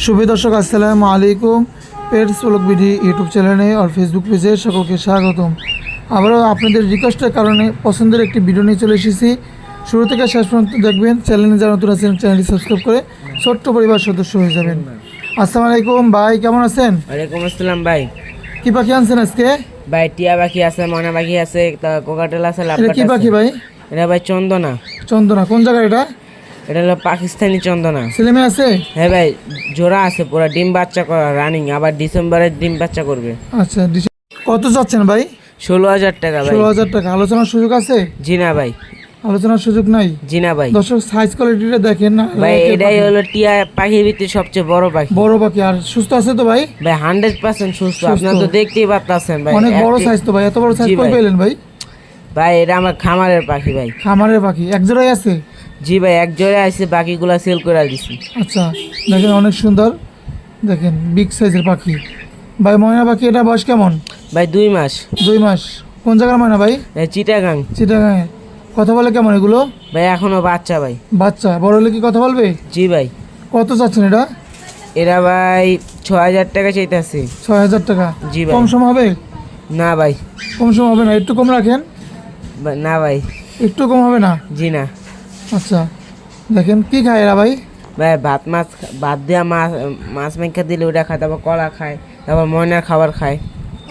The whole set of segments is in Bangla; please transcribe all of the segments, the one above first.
শুভ দর্শক আসসালামু আলাইকুম। পেটস ব্লগ বিডি ইউটিউব চ্যানেলে আর ফেসবুক পেজে সকলকে স্বাগতম। আবারও আপনাদের রিকোয়েস্টের কারণে পছন্দের একটি ভিডিও নিয়ে চলে এসেছি। শুরু থেকে শেষ পর্যন্ত দেখবেন চ্যানেলে যারা নতুন আছেন চ্যানেলটি সাবস্ক্রাইব করে ছোট্ট পরিবার সদস্য হয়ে যাবেন। আসসালামু আলাইকুম ভাই কেমন আছেন? ওয়ালাইকুম আসসালাম ভাই। কি পাখি আনছেন আজকে? ভাই টিয়া পাখি আছে ময়না পাখি আছে কোকাটেল আছে কি পাখি ভাই? এটা ভাই চন্দনা। চন্দনা কোন জায়গায় এটা? এটা হলো পাকিস্তানি চন্দনা। ছেলেমে আছে? হ্যাঁ ভাই জোড়া আছে পুরো ডিম বাচ্চা করা রানিং আবার ডিসেম্বরে ডিম বাচ্চা করবে। আচ্ছা কত যাচ্ছেন ভাই? ষোলো হাজার টাকা ভাই। ষোলো হাজার টাকা। আলোচনার সুযোগ আছে? জি না ভাই। আলোচনার সুযোগ নাই? জি না ভাই। দর্শক সাইজ কোয়ালিটিটা দেখেন না। ভাই এটাই হলো টিয়া পাখির ভিতরে সবচেয়ে বড় পাখি। বড় পাখি। আর সুস্থ আছে তো ভাই? ভাই হান্ড্রেড পার্সেন্ট সুস্থ। আপনারা তো দেখতেই পাচ্ছেন ভাই। অনেক বড় সাইজ তো ভাই। এত বড় সাইজ কই। পেলেন ভাই? ভাই এটা আমার খামারের পাখি ভাই। খামারের পাখি। এক জোড়াই আছে? জি ভাই এক জোড়ে আছে বাকিগুলা সেল করে দিছি। আচ্ছা দেখেন অনেক সুন্দর। দেখেন বিগ সাইজের পাখি। ভাই ময়না পাখি এটা বয়স কেমন? ভাই দুই মাস। দুই মাস। কোন জায়গার ময়না ভাই? চিটাগাং। চিটাগাঙে। কথা বলে কেমন এগুলো? ভাই এখনও বাচ্চা ভাই। বাচ্চা। বড় হলে কি কথা বলবে? জি ভাই। কত চাচ্ছেন এটা? এরা ভাই ছ হাজার টাকা চাইতেছে। ছয় হাজার টাকা। জি ভাই। কম সম হবে? না ভাই। কম সম হবে না একটু কম রাখেন। না ভাই। একটু কম হবে না? জি না। আচ্ছা দেখেন কি খায় এরা ভাই? ভাই ভাত মাছ ভাত দেওয়া মাছ মাছ মেখা দিলে ওটা খায় তারপর কলা খায় তারপর ময়নার খাবার খায়।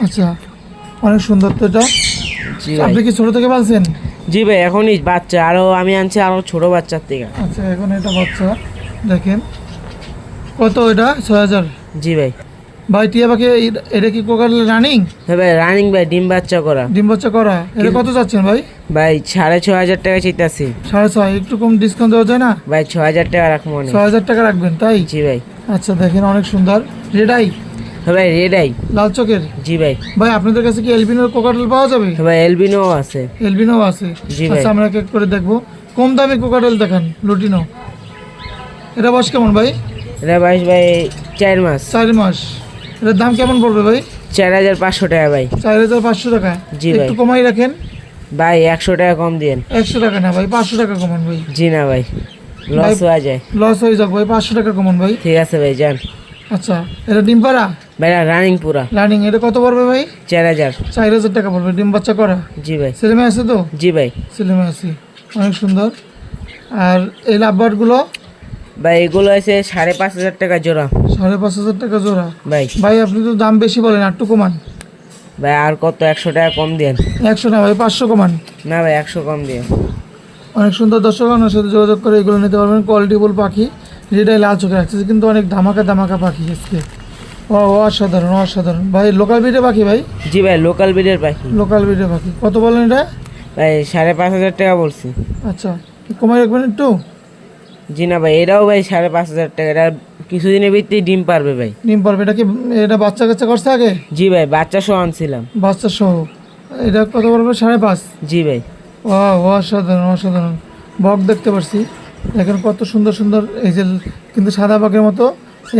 আচ্ছা অনেক সুন্দর তো এটা। জি ভাই। আপনি কি ছোট থেকে পালছেন? জি ভাই এখনই বাচ্চা আরও আমি আনছি আরও ছোট বাচ্চার থেকে। আচ্ছা এখন এটা বাচ্চা দেখেন। কত এটা? ছয় হাজার। জি ভাই। ভাই টিয়া পাখি এটা কি কোকার রানিং? হ্যাঁ ভাই রানিং ভাই ডিম বাচ্চা করা। ডিম বাচ্চা করা। এটা কত যাচ্ছেন ভাই? ভাই সাড়ে ছ হাজার টাকা চাইতেছি। সাড়ে ছয় একটু কম ডিসকাউন্ট দেওয়া যায় না? ভাই ছ হাজার টাকা রাখব ছয় হাজার টাকা রাখবেন তাই? জি ভাই। আচ্ছা দেখেন অনেক সুন্দর। রেডাই হ্যাঁ ভাই রেডাই লাল চকের জি ভাই। ভাই আপনাদের কাছে কি এলবিনোর কোকাটেল পাওয়া যাবে? হ্যাঁ ভাই এলবিনো আছে। এলবিনো আছে। জি ভাই। আচ্ছা আমরা এক করে দেখব। কম দামে কোকাটেল দেখান লুটিনো এটা বয়স কেমন ভাই? এটা বাইশ ভাই চার মাস। চার মাস। এটার দাম কেমন পড়বে ভাই? চার হাজার পাঁচশো টাকা ভাই। চার হাজার পাঁচশো টাকা? জি ভাই। একটু কমাই রাখেন? ভাই একশো টাকা কম দিন একশো টাকা না ভাই পাঁচশো টাকা কমান ভাই। জি না ভাই লস হয়ে যায়। লস হয়ে যাক ভাই পাঁচশো টাকা কমান ভাই। ঠিক আছে ভাই যান। আচ্ছা এটা ডিম পাড়া? ভাই রানিং পুরা। রানিং এটা কত পড়বে ভাই? চার হাজার। চার হাজার টাকা পড়বে ডিম বাচ্চা করা। জি ভাই। ছেলে মেয়ে আছে তো? জি ভাই। ছেলে মেয়ে আছে অনেক সুন্দর। আর এই লাভবারগুলো? ভাই এগুলো আছে সাড়ে পাঁচ হাজার টাকা জোড়া। সাড়ে পাঁচ হাজার টাকা জোড়া? ভাই। ভাই আপনি তো দাম বেশি বলেন একটু কমান। ভাই আর কত? একশো টাকা কম দেন। একশো না ভাই পাঁচশো কমান। না ভাই একশো কম দেন। অনেক সুন্দর দর্শক আমার সাথে যোগাযোগ করে এগুলো নিতে পারবেন। কোয়ালিটিফুল পাখি যেটাই লাল চোখে রাখছে কিন্তু অনেক ধামাকা ধামাকা পাখি আজকে। ও অসাধারণ অসাধারণ। ভাই লোকাল বিটে পাখি ভাই? জি ভাই লোকাল বিডের পাখি। লোকাল বিটে পাখি। কত বলেন এটা? ভাই সাড়ে পাঁচ হাজার টাকা বলছি। আচ্ছা কমাই রাখবেন একটু? জি না ভাই এটাও ভাই সাড়ে পাঁচ হাজার টাকা এটা কিছুদিনের ভিত্তি ডিম পারবে ভাই। ডিম পারবে এটা কি এটা বাচ্চা কাচ্চা করছে আগে? জি ভাই বাচ্চা সহ আনছিলাম। বাচ্চা সহ। এটা কত পড়বে সাড়ে পাঁচ? জি ভাই। ও অসাধারণ অসাধারণ। বক দেখতে পারছি। দেখেন কত সুন্দর সুন্দর এই যে কিন্তু সাদা পাখির মতো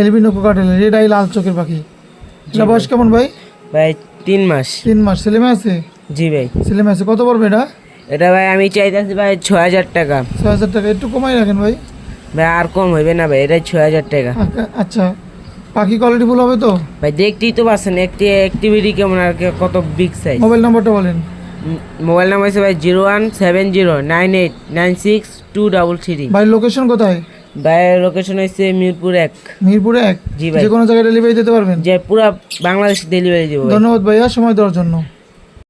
এলবি এলবিনো কোকাটেল এটাই লাল চোখের পাখি। এটা বয়স কেমন ভাই? ভাই তিন মাস। তিন মাস ছেলে মেয়ে আছে? জি ভাই। ছেলে মেয়ে আছে কত পড়বে এটা? এটা ভাই আমি চাইতেছি ভাই ছ হাজার টাকা। ছয় হাজার টাকা একটু কমাই রাখেন ভাই। ভাই আর কম হইবে না ভাই এটা ছ হাজার টাকা। আচ্ছা- পাখি কোয়ালিটি ফুল হবে তো? ভাই দেখতেই তো পাচ্ছেন একটি অ্যাক্টিভিটি কেমন আর কত বিগ সাইজ মোবাইল নাম্বারটা বলেন। মোবাইল নাম্বার হচ্ছে ভাই zero one seven zero nine eight nine six two double three ভাই লোকেশন কোথায়? ভাই লোকেশন হচ্ছে মিরপুর এক। মিরপুর এক? জি ভাই। যে কোনো জায়গায় ডেলিভারি দিতে পারবেন? যে পুরা বাংলাদেশ ডেলিভারি দিব ভাই। ধন্যবাদ ভাইয়া সময় দেওয়ার জন্য।